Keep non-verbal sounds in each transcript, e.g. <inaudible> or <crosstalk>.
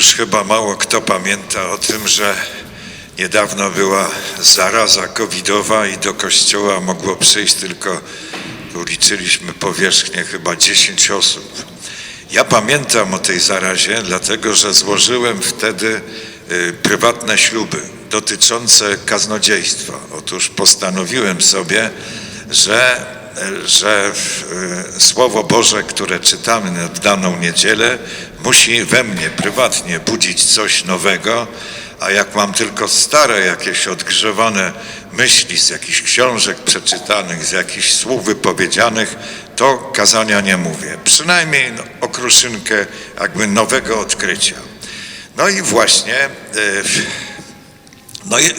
Już chyba mało kto pamięta o tym, że niedawno była zaraza covidowa i do kościoła mogło przyjść tylko, tu liczyliśmy powierzchnię, chyba 10 osób. Ja pamiętam o tej zarazie, dlatego że złożyłem wtedy y, prywatne śluby dotyczące kaznodziejstwa. Otóż postanowiłem sobie, że, y, że y, Słowo Boże, które czytamy na daną niedzielę, musi we mnie prywatnie budzić coś nowego, a jak mam tylko stare jakieś odgrzewane myśli z jakichś książek przeczytanych, z jakichś słów wypowiedzianych, to kazania nie mówię. Przynajmniej no, okruszynkę jakby nowego odkrycia. No i właśnie, e, no i e,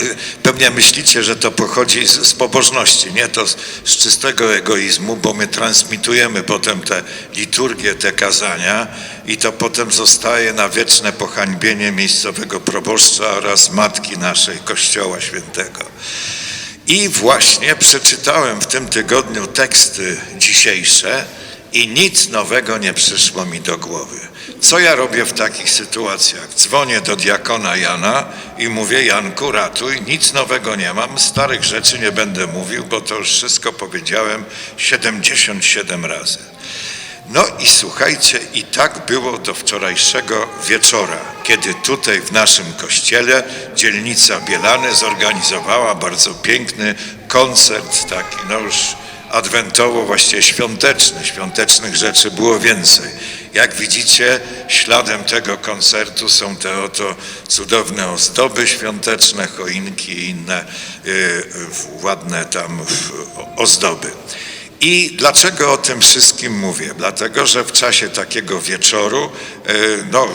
pewnie myślicie, że to pochodzi z, z pobożności, nie to z, z czystego egoizmu, bo my transmitujemy potem te liturgie, te kazania i to potem zostaje na wieczne pohańbienie miejscowego proboszcza oraz Matki naszej Kościoła Świętego. I właśnie przeczytałem w tym tygodniu teksty dzisiejsze i nic nowego nie przyszło mi do głowy. Co ja robię w takich sytuacjach? Dzwonię do diakona Jana i mówię: Janku, ratuj, nic nowego nie mam, starych rzeczy nie będę mówił, bo to już wszystko powiedziałem 77 razy. No i słuchajcie, i tak było do wczorajszego wieczora, kiedy tutaj w naszym kościele dzielnica Bielany zorganizowała bardzo piękny koncert, taki no już adwentowo, właściwie świąteczny. Świątecznych rzeczy było więcej. Jak widzicie, śladem tego koncertu są te oto cudowne ozdoby świąteczne, choinki i inne y, ładne tam ozdoby. I dlaczego o tym wszystkim mówię? Dlatego, że w czasie takiego wieczoru e, no,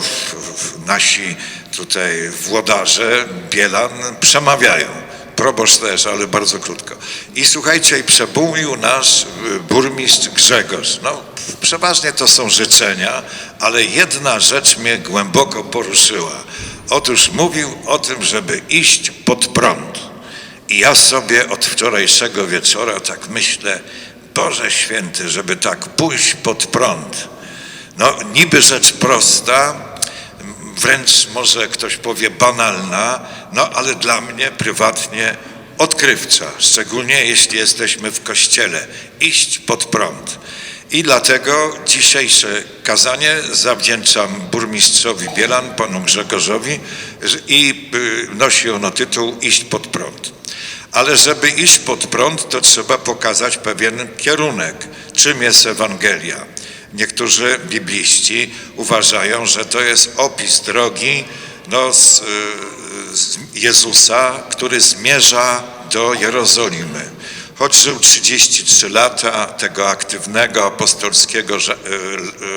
nasi tutaj włodarze Bielan przemawiają. Proboszcz też, ale bardzo krótko. I słuchajcie, i przemówił nasz e, burmistrz Grzegorz. No, przeważnie to są życzenia, ale jedna rzecz mnie głęboko poruszyła. Otóż mówił o tym, żeby iść pod prąd. I ja sobie od wczorajszego wieczora tak myślę, Boże Święty, żeby tak pójść pod prąd. No, niby rzecz prosta, wręcz może ktoś powie banalna, no ale dla mnie prywatnie odkrywcza, szczególnie jeśli jesteśmy w kościele, iść pod prąd. I dlatego dzisiejsze kazanie zawdzięczam burmistrzowi Bielan, panu Grzegorzowi i y, nosi ono tytuł Iść pod prąd. Ale żeby iść pod prąd, to trzeba pokazać pewien kierunek, czym jest Ewangelia. Niektórzy bibliści uważają, że to jest opis drogi no, z, z Jezusa, który zmierza do Jerozolimy. Choć żył 33 lata tego aktywnego apostolskiego e,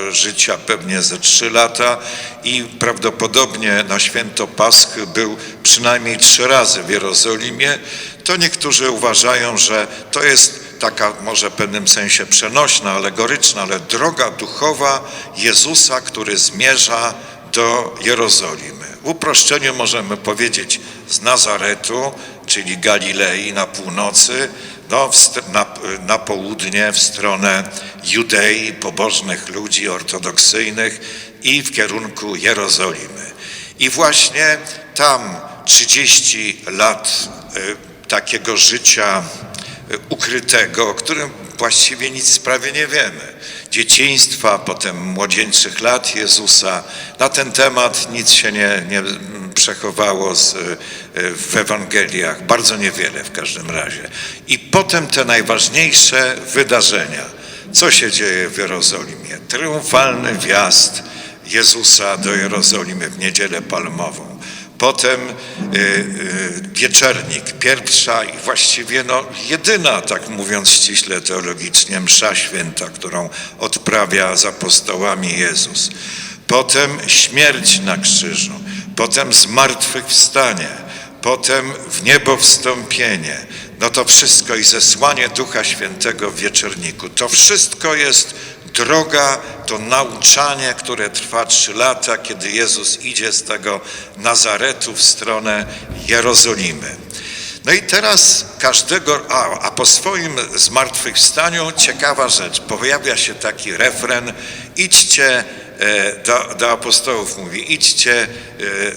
e, życia, pewnie ze 3 lata i prawdopodobnie na święto Paschy był przynajmniej trzy razy w Jerozolimie, to niektórzy uważają, że to jest taka może w pewnym sensie przenośna, alegoryczna, ale droga duchowa Jezusa, który zmierza do Jerozolimy. W uproszczeniu możemy powiedzieć z Nazaretu, czyli Galilei na północy, no, na, na południe w stronę Judei, pobożnych ludzi ortodoksyjnych i w kierunku Jerozolimy. I właśnie tam 30 lat y, takiego życia ukrytego, o którym właściwie nic w sprawie nie wiemy. Dzieciństwa, potem młodzieńczych lat Jezusa. Na ten temat nic się nie, nie przechowało z, e, w Ewangeliach, bardzo niewiele w każdym razie. I potem te najważniejsze wydarzenia. Co się dzieje w Jerozolimie? Triumfalny wjazd Jezusa do Jerozolimy w niedzielę palmową. Potem y, y, wieczernik, pierwsza i właściwie no, jedyna, tak mówiąc ściśle teologicznie, msza święta, którą odprawia z apostołami Jezus. Potem śmierć na krzyżu potem zmartwychwstanie, potem w niebo wstąpienie, no to wszystko i zesłanie Ducha Świętego w wieczorniku. To wszystko jest droga, to nauczanie, które trwa trzy lata, kiedy Jezus idzie z tego Nazaretu w stronę Jerozolimy. No i teraz każdego, a, a po swoim zmartwychwstaniu ciekawa rzecz, pojawia się taki refren, idźcie do, do apostołów mówi, idźcie e,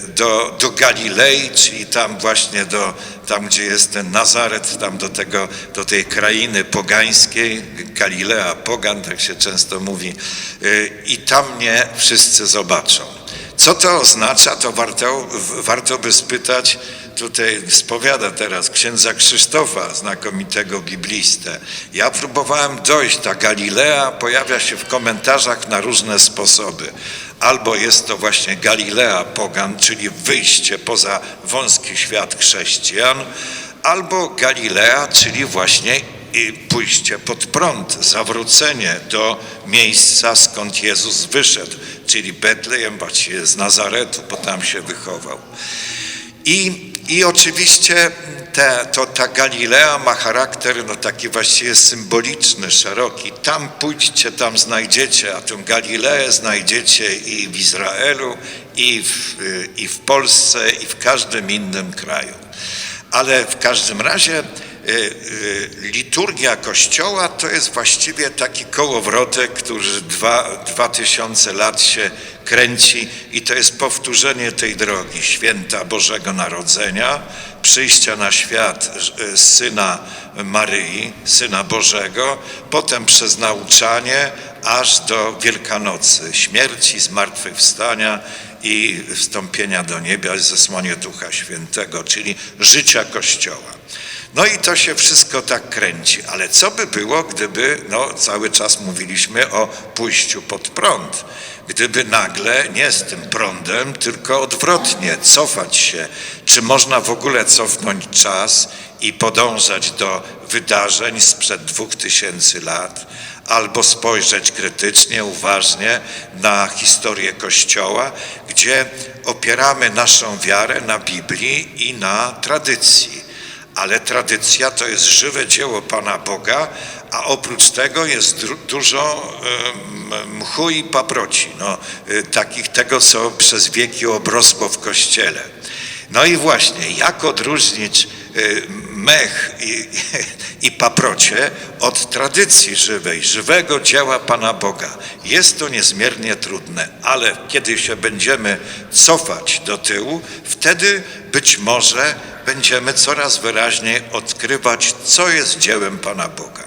do, do Galilei, czyli tam właśnie do, tam gdzie jest ten Nazaret, tam do tego, do tej krainy pogańskiej, Galilea, pogan, tak się często mówi, e, i tam mnie wszyscy zobaczą. Co to oznacza, to warto, warto by spytać, tutaj spowiada teraz księdza Krzysztofa, znakomitego biblistę. Ja próbowałem dojść, ta Galilea pojawia się w komentarzach na różne sposoby. Albo jest to właśnie Galilea Pogan, czyli wyjście poza wąski świat chrześcijan, albo Galilea, czyli właśnie pójście pod prąd, zawrócenie do miejsca, skąd Jezus wyszedł, czyli Betlejem, właściwie z Nazaretu, bo tam się wychował. I, i oczywiście te, to, ta Galilea ma charakter no, taki właściwie symboliczny, szeroki. Tam pójdźcie, tam znajdziecie, a tę Galileę znajdziecie i w Izraelu, i w, i w Polsce, i w każdym innym kraju. Ale w każdym razie liturgia Kościoła to jest właściwie taki kołowrotek, który dwa, dwa tysiące lat się kręci i to jest powtórzenie tej drogi święta Bożego Narodzenia, przyjścia na świat y, Syna Maryi, Syna Bożego, potem przez nauczanie aż do Wielkanocy, śmierci, zmartwychwstania i wstąpienia do nieba, zesłanie Ducha Świętego, czyli życia Kościoła. No i to się wszystko tak kręci. Ale co by było, gdyby, no cały czas mówiliśmy o pójściu pod prąd, gdyby nagle nie z tym prądem, tylko odwrotnie, cofać się. Czy można w ogóle cofnąć czas i podążać do wydarzeń sprzed dwóch tysięcy lat? Albo spojrzeć krytycznie, uważnie na historię Kościoła, gdzie opieramy naszą wiarę na Biblii i na tradycji ale tradycja to jest żywe dzieło Pana Boga, a oprócz tego jest dużo mchu i paproci, no, y, takich tego, co przez wieki obrosło w Kościele. No i właśnie, jak odróżnić y, mech i, i paprocie od tradycji żywej, żywego dzieła Pana Boga. Jest to niezmiernie trudne, ale kiedy się będziemy cofać do tyłu, wtedy być może będziemy coraz wyraźniej odkrywać, co jest dziełem Pana Boga.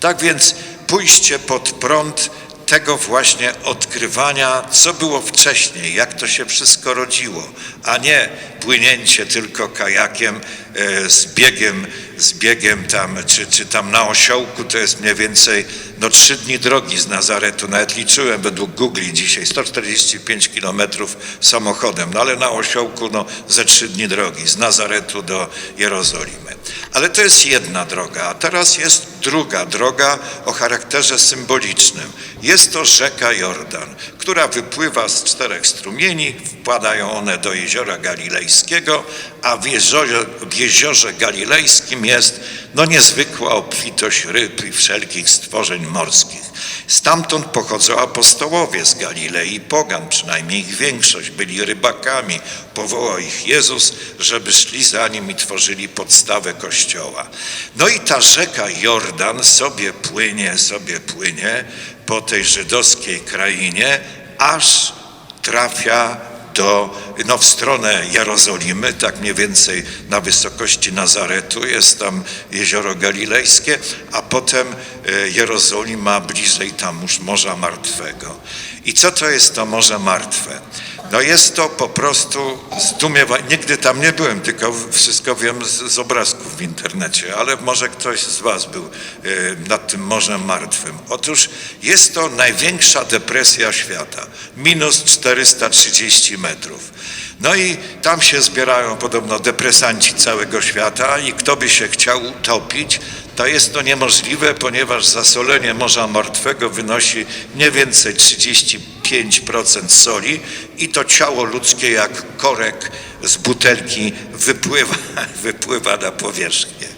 Tak więc pójście pod prąd tego właśnie odkrywania, co było wcześniej, jak to się wszystko rodziło, a nie płynięcie tylko kajakiem e, z biegiem, z biegiem tam, czy, czy tam na osiołku, to jest mniej więcej no trzy dni drogi z Nazaretu, nawet liczyłem według Google dzisiaj, 145 kilometrów samochodem, no ale na osiołku no ze trzy dni drogi, z Nazaretu do Jerozolimy. Ale to jest jedna droga, a teraz jest druga droga o charakterze symbolicznym. Jest to rzeka Jordan, która wypływa z czterech strumieni, wpadają one do jeziora Galilejskiego, a w jeziorze, w jeziorze Galilejskim jest no niezwykła obfitość ryb i wszelkich stworzeń morskich. Stamtąd pochodzą apostołowie z Galilei, pogan, przynajmniej ich większość, byli rybakami. Powołał ich Jezus, żeby szli za nim i tworzyli podstawę Kościoła. No i ta rzeka Jordan sobie płynie, sobie płynie po tej żydowskiej krainie, aż trafia do, no w stronę Jerozolimy, tak mniej więcej na wysokości Nazaretu, jest tam jezioro Galilejskie, a potem e, Jerozolima bliżej tam już Morza Martwego. I co to jest to Morze Martwe? No jest to po prostu zdumiewanie. Nigdy tam nie byłem, tylko wszystko wiem z, z, obrazków w internecie, ale może ktoś z Was był e, nad tym Morzem Martwym. Otóż jest to największa depresja świata. Minus 430 metrów. No i tam się zbierają podobno depresanci całego świata i kto by się chciał utopić, to jest to niemożliwe, ponieważ zasolenie Morza Martwego wynosi mniej więcej 35% soli i to ciało ludzkie jak korek z butelki wypływa, <laughs> wypływa na powierzchnię.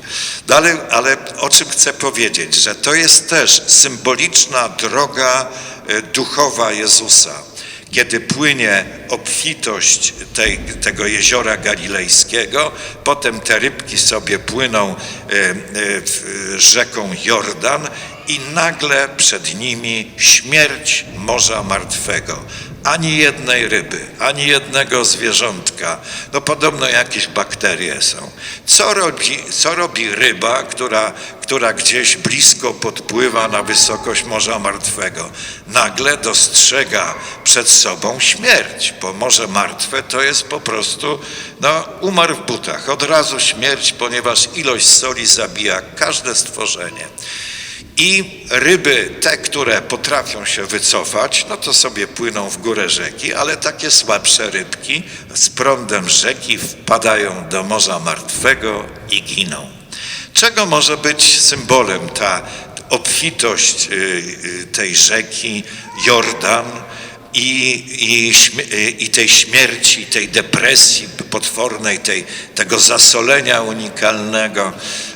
No ale, ale o czym chcę powiedzieć, że to jest też symboliczna droga e, duchowa Jezusa kiedy płynie obfitość tej, tego jeziora galilejskiego, potem te rybki sobie płyną e, e, rzeką Jordan i nagle przed nimi śmierć Morza Martwego. Ani jednej ryby, ani jednego zwierzątka. No podobno jakieś bakterie są. Co robi, co robi ryba, która, która gdzieś blisko podpływa na wysokość Morza Martwego? Nagle dostrzega przed sobą śmierć, bo Morze Martwe to jest po prostu, no umarł w butach. Od razu śmierć, ponieważ ilość soli zabija każde stworzenie. I ryby, te, które potrafią się wycofać, no to sobie płyną w górę rzeki, ale takie słabsze rybki z prądem rzeki wpadają do Morza Martwego i giną. Czego może być symbolem ta obfitość y, y, tej rzeki, Jordan i, i, y, i tej śmierci, tej depresji potwornej, tej, tego zasolenia unikalnego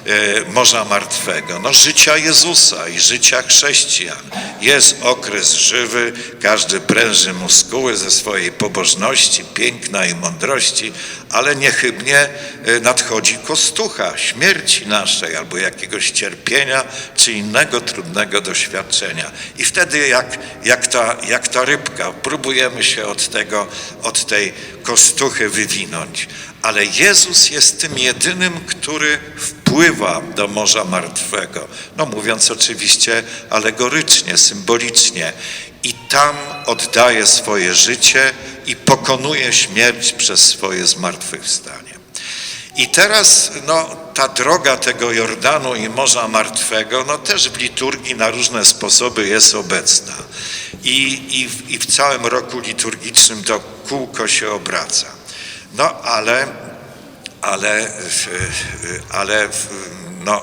e, Morza Martwego, no życia Jezusa i życia chrześcijan. Jest okres żywy, każdy pręży muskuły ze swojej pobożności, piękna i mądrości, ale niechybnie e, nadchodzi kostucha śmierci naszej albo jakiegoś cierpienia czy innego trudnego doświadczenia. I wtedy jak, jak, ta, jak ta rybka próbujemy się od tego, od tej kostuchy wywinąć. Ale Jezus jest tym jedynym, który wpływa do Morza Martwego. No mówiąc oczywiście alegorycznie, symbolicznie. I tam oddaje swoje życie i pokonuje śmierć przez swoje zmartwychwstanie. I teraz no, ta droga tego Jordanu i Morza Martwego, no też w liturgii na różne sposoby jest obecna. I, i, w- i w całym roku liturgicznym to kółko się obraca. No ale, ale, ale no,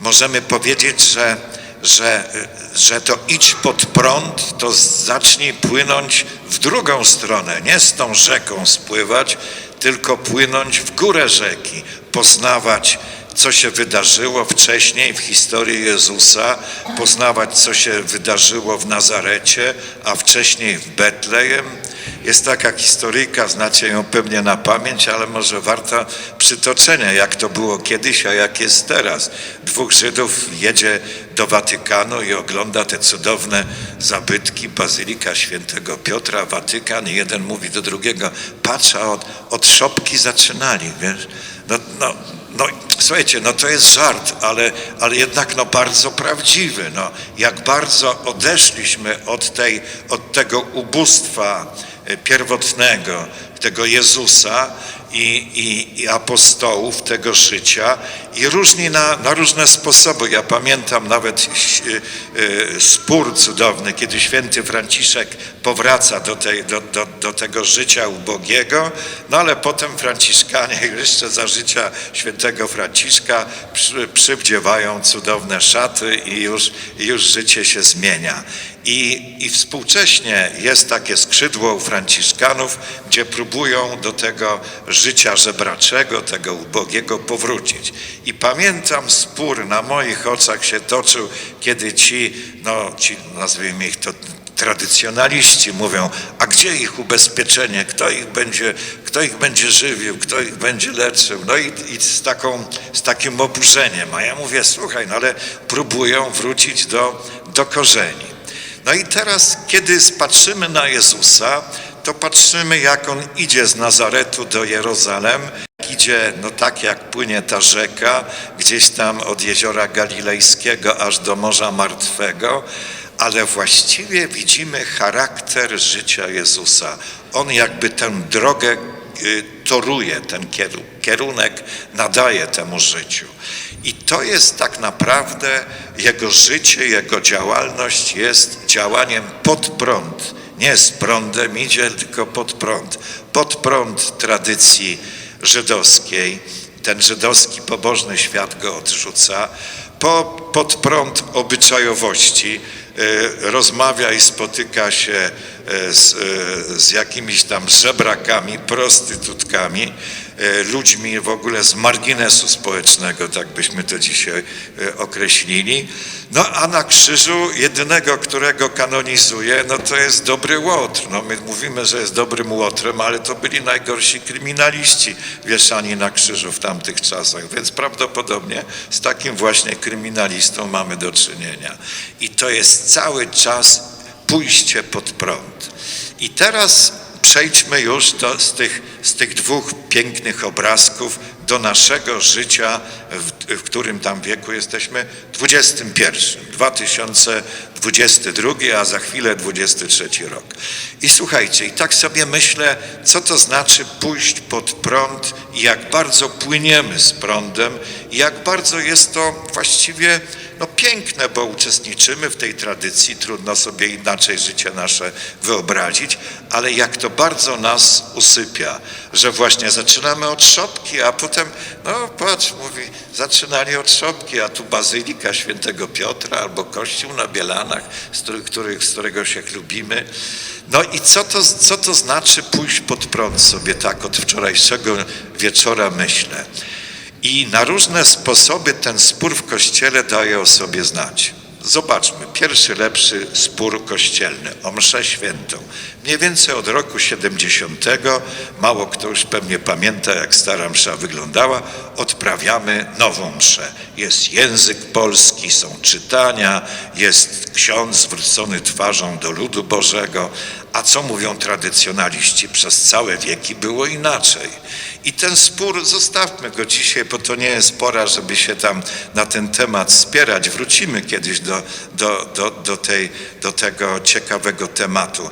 możemy powiedzieć, że, że, że to idź pod prąd, to zacznij płynąć w drugą stronę, nie z tą rzeką spływać, tylko płynąć w górę rzeki, poznawać, co się wydarzyło wcześniej w historii Jezusa, poznawać, co się wydarzyło w Nazarecie, a wcześniej w Betlejem. Jest taka historyjka, znacie ją pewnie na pamięć, ale może warta przytoczenia, jak to było kiedyś, a jak jest teraz. Dwóch Żydów jedzie do Watykanu i ogląda te cudowne zabytki, Bazylika Świętego Piotra, Watykan i jeden mówi do drugiego, patrz, a od, od szopki zaczynali, wiesz. No, no, no słuchajcie, no to jest żart, ale, ale jednak no bardzo prawdziwy. No, jak bardzo odeszliśmy od, tej, od tego ubóstwa e, pierwotnego, tego Jezusa i, i, i apostołów tego życia i różni na, na różne sposoby. Ja pamiętam nawet e, e, spór cudowny, kiedy święty Franciszek powraca do, tej, do, do, do tego życia ubogiego, no ale potem Franciszkanie <laughs> jeszcze za życia świętego Franciszka przy, przywdziewają cudowne szaty i już, już życie się zmienia. I, I współcześnie jest takie skrzydło u Franciszkanów, gdzie próbują do tego życia żebraczego, tego ubogiego powrócić. I pamiętam spór na moich oczach się toczył, kiedy ci, no ci nazwijmy ich to tradycjonaliści mówią, a gdzie ich ubezpieczenie, kto ich będzie, kto ich będzie żywił, kto ich będzie leczył. No i, i z, taką, z takim oburzeniem. A ja mówię, słuchaj, no ale próbują wrócić do, do korzeni. No i teraz, kiedy patrzymy na Jezusa, to patrzymy, jak On idzie z Nazaretu do Jerozalem, idzie, no tak jak płynie ta rzeka, gdzieś tam od Jeziora Galilejskiego aż do Morza Martwego, ale właściwie widzimy charakter życia Jezusa. On jakby tę drogę y, toruje, ten kieru- kierunek nadaje temu życiu. I to jest tak naprawdę jego życie, jego działalność jest działaniem pod prąd. Nie z prądem idzie, tylko pod prąd. Pod prąd tradycji żydowskiej. Ten żydowski pobożny świat go odrzuca. Po, pod prąd obyczajowości e, rozmawia i spotyka się e, z, e, z jakimiś tam żebrakami, prostytutkami, ludźmi w ogóle z marginesu społecznego, tak byśmy to dzisiaj e, określili. No a na krzyżu jedynego, którego kanonizuje, no to jest dobry Łotr. No my mówimy, że jest dobrym Łotrem, ale to byli najgorsi kryminaliści wieszani na krzyżu w tamtych czasach, więc prawdopodobnie z takim właśnie kryminalistą mamy do czynienia. I to jest cały czas pójście pod prąd. I teraz przejdźmy już do, z, tych, z tych dwóch pięknych obrazków do naszego życia, w, w którym tam wieku jesteśmy, XXI, 2022, a za chwilę 23 rok. I słuchajcie, i tak sobie myślę, co to znaczy pójść pod prąd jak bardzo płyniemy z prądem jak bardzo jest to właściwie no piękne, bo uczestniczymy w tej tradycji, trudno sobie inaczej życie nasze wyobrazić, ale jak to bardzo nas usypia, że właśnie zaczynamy od szopki, a potem, no patrz, mówi, zaczynali od szopki, a tu Bazylika Świętego Piotra albo Kościół na Bielanach, z, których, z którego się chlubimy. No i co to, co to znaczy pójść pod prąd sobie tak od wczorajszego wieczora myślę. I na różne sposoby ten spór w kościele daje o sobie znać. Zobaczmy, pierwszy lepszy spór kościelny o mszę świętą. Mniej więcej od roku 70, mało kto już pewnie pamięta, jak stara msza wyglądała, odprawiamy nową mszę. Jest język polski, są czytania, jest ksiądz zwrócony twarzą do ludu Bożego. A co mówią tradycjonaliści? Przez całe wieki było inaczej. I ten spór, zostawmy go dzisiaj, bo to nie jest pora, żeby się tam na ten temat spierać. Wrócimy kiedyś do, do, do, do, tej, do tego ciekawego tematu.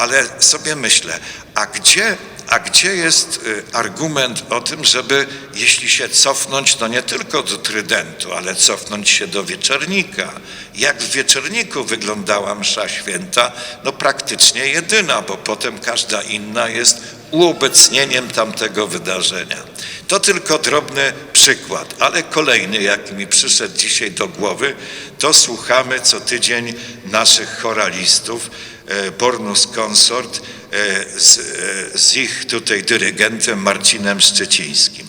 Ale sobie myślę, a gdzie, a gdzie jest y, argument o tym, żeby jeśli się cofnąć, no nie tylko do trydentu, ale cofnąć się do wieczornika. Jak w wieczorniku wyglądała msza święta? No praktycznie jedyna, bo potem każda inna jest uobecnieniem tamtego wydarzenia. To tylko drobny przykład, ale kolejny, jak mi przyszedł dzisiaj do głowy, to słuchamy co tydzień naszych choralistów, e, Bornus Consort, e, z, e, z ich tutaj dyrygentem Marcinem Szczecińskim.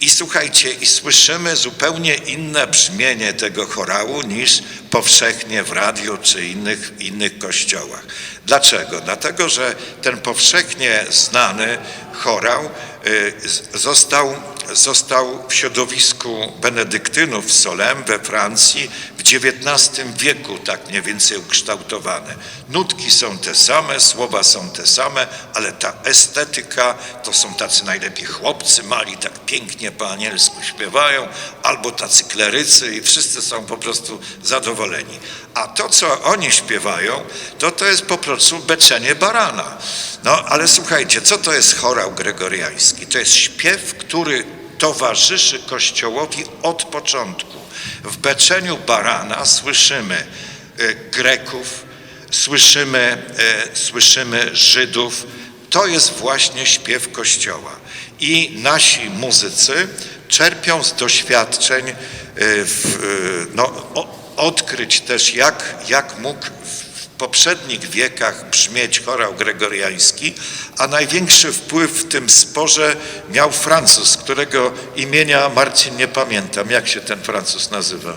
I słuchajcie, i słyszymy zupełnie inne brzmienie tego chorału niż powszechnie w radiu czy innych, innych kościołach. Dlaczego? Dlatego, że ten powszechnie znany chorał został, został w środowisku benedyktynów w Solem we Francji XIX wieku tak mniej więcej ukształtowany. Nutki są te same, słowa są te same, ale ta estetyka to są tacy najlepiej chłopcy mali, tak pięknie po anielsku śpiewają, albo tacy klerycy i wszyscy są po prostu zadowoleni. A to, co oni śpiewają, to to jest po prostu beczenie barana. No, ale słuchajcie, co to jest chorał gregoriański? To jest śpiew, który towarzyszy Kościołowi od początku. W beczeniu barana słyszymy y, Greków, słyszymy, y, słyszymy Żydów. To jest właśnie śpiew Kościoła. I nasi muzycy czerpią z doświadczeń, y, w, no, odkryć też, jak, jak mógł poprzednich wiekach brzmieć chorał gregoriański, a największy wpływ w tym sporze miał Francuz, którego imienia Marcin nie pamiętam. Jak się ten Francuz nazywa?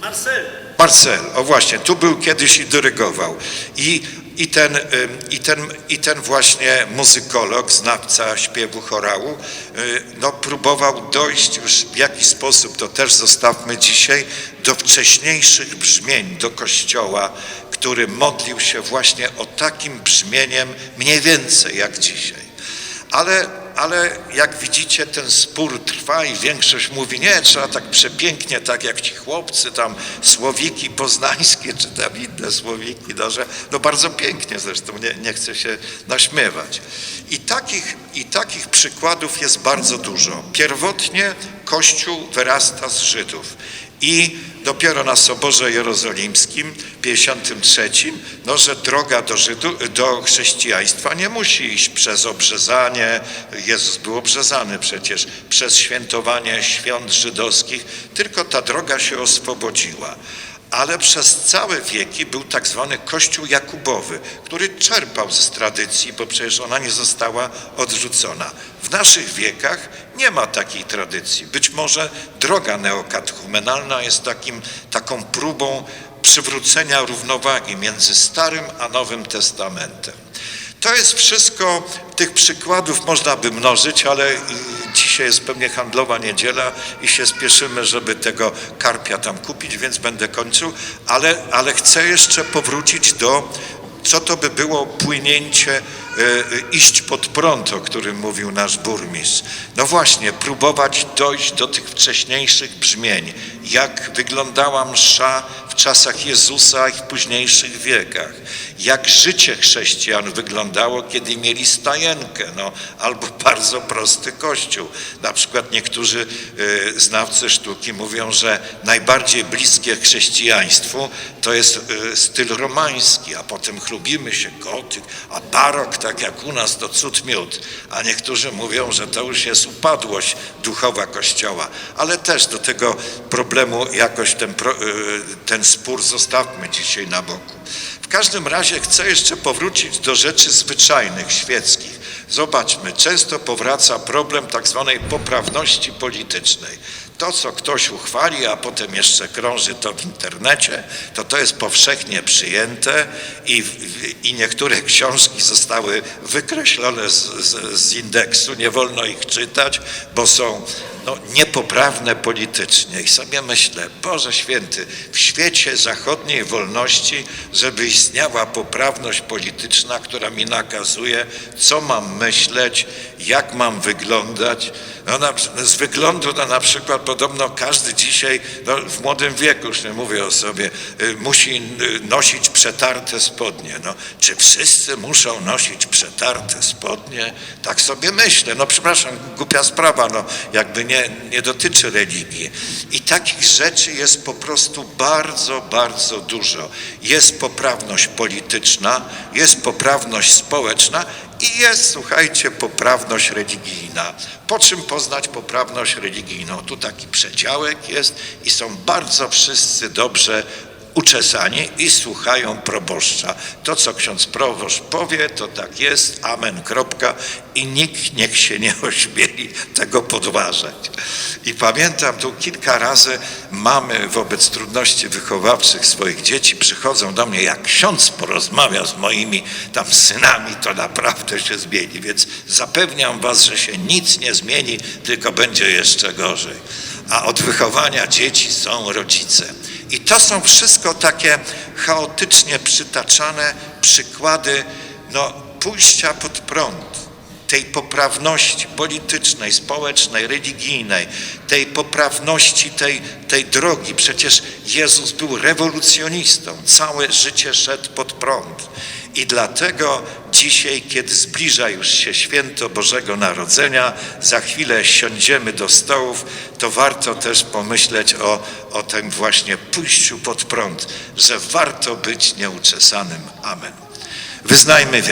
Marcel. Marcel, o właśnie, tu był kiedyś i dyrygował. I, i, ten, i, ten, I ten właśnie muzykolog, znawca śpiewu chorału, y, no, próbował dojść już w jaki sposób, to też zostawmy dzisiaj, do wcześniejszych brzmień, do kościoła, który modlił się właśnie o takim brzmieniem mniej więcej jak dzisiaj. Ale, ale jak widzicie, ten spór trwa i większość mówi, nie, trzeba tak przepięknie, tak jak ci chłopcy, tam słowiki poznańskie, czy tam inne słowiki, no, że, no bardzo pięknie zresztą, nie, nie chcę się naśmiewać. I takich, I takich przykładów jest bardzo dużo. Pierwotnie Kościół wyrasta z Żydów. I dopiero na Soborze Jerozolimskim, 53, no, że droga do, do chrześcijaństwa nie musi iść przez obrzezanie, Jezus był obrzezany przecież, przez świętowanie świąt żydowskich, tylko ta droga się oswobodziła. Ale przez całe wieki był tak zwany Kościół Jakubowy, który czerpał z tradycji, bo przecież ona nie została odrzucona. W naszych wiekach nie ma takiej tradycji. Być może droga neokatechumenalna jest takim, taką próbą przywrócenia równowagi między Starym a Nowym Testamentem. To jest wszystko, tych przykładów można by mnożyć, ale dzisiaj jest pewnie handlowa niedziela i się spieszymy, żeby tego karpia tam kupić, więc będę kończył, ale, ale chcę jeszcze powrócić do, co to by było płynięcie, iść pod prąd, o którym mówił nasz burmistrz. No właśnie, próbować dojść do tych wcześniejszych brzmień, jak wyglądała msza w czasach Jezusa i w późniejszych wiekach. Jak życie chrześcijan wyglądało, kiedy mieli stajenkę, no, albo <laughs> bardzo prosty kościół. Na przykład niektórzy y, znawcy sztuki mówią, że najbardziej bliskie chrześcijaństwu to jest y, styl romański, a potem chlubimy się gotyk, a barok, tak jak u nas, to cud miód. A niektórzy mówią, że to już jest upadłość duchowa Kościoła. Ale też do tego problemu jakoś ten, y, ten spór zostawmy dzisiaj na boku. W każdym razie chcę jeszcze powrócić do rzeczy zwyczajnych, świeckich. Zobaczmy, często powraca problem tak zwanej poprawności politycznej. To, co ktoś uchwali, a potem jeszcze krąży to w internecie, to to jest powszechnie przyjęte i, i niektóre książki zostały wykreślone z, z, z indeksu, nie wolno ich czytać, bo są no, niepoprawne politycznie. I sobie myślę, Boże Święty, w świecie zachodniej wolności, żeby istniała poprawność polityczna, która mi nakazuje, co mam myśleć, jak mam wyglądać. No, na, z wyglądu na przykład podobno każdy dzisiaj, no, w młodym wieku, już nie mówię o sobie, y, musi y, nosić przetarte spodnie. No, czy wszyscy muszą nosić przetarte spodnie? Tak sobie myślę. No przepraszam, głupia sprawa, no jakby nie, nie dotyczy religii. I takich rzeczy jest po prostu bardzo, bardzo dużo. Jest poprawność polityczna, jest poprawność społeczna i jest, słuchajcie, poprawność religijna. Po czym poznać poprawność religijną? Tu taki przedziałek jest i są bardzo wszyscy dobrze uczesani i słuchają proboszcza. To, co ksiądz proboszcz powie, to tak jest, amen, kropka i nikt niech się nie ośmieli tego podważać. I pamiętam tu kilka razy mamy wobec trudności wychowawczych swoich dzieci przychodzą do mnie, jak ksiądz porozmawia z moimi tam synami, to naprawdę się zmieni. Więc zapewniam was, że się nic nie zmieni, tylko będzie jeszcze gorzej. A od wychowania dzieci są rodzice. I to są wszystko takie chaotycznie przytaczane przykłady no, pójścia pod prąd, tej poprawności politycznej, społecznej, religijnej, tej poprawności tej, tej drogi. Przecież Jezus był rewolucjonistą, całe życie szedł pod prąd. I dlatego dzisiaj, kiedy zbliża już się święto Bożego Narodzenia, za chwilę siądziemy do stołów, to warto też pomyśleć o, o tym właśnie pójściu pod prąd, że warto być nieuczesanym. Amen. Wyznajmy wiarę.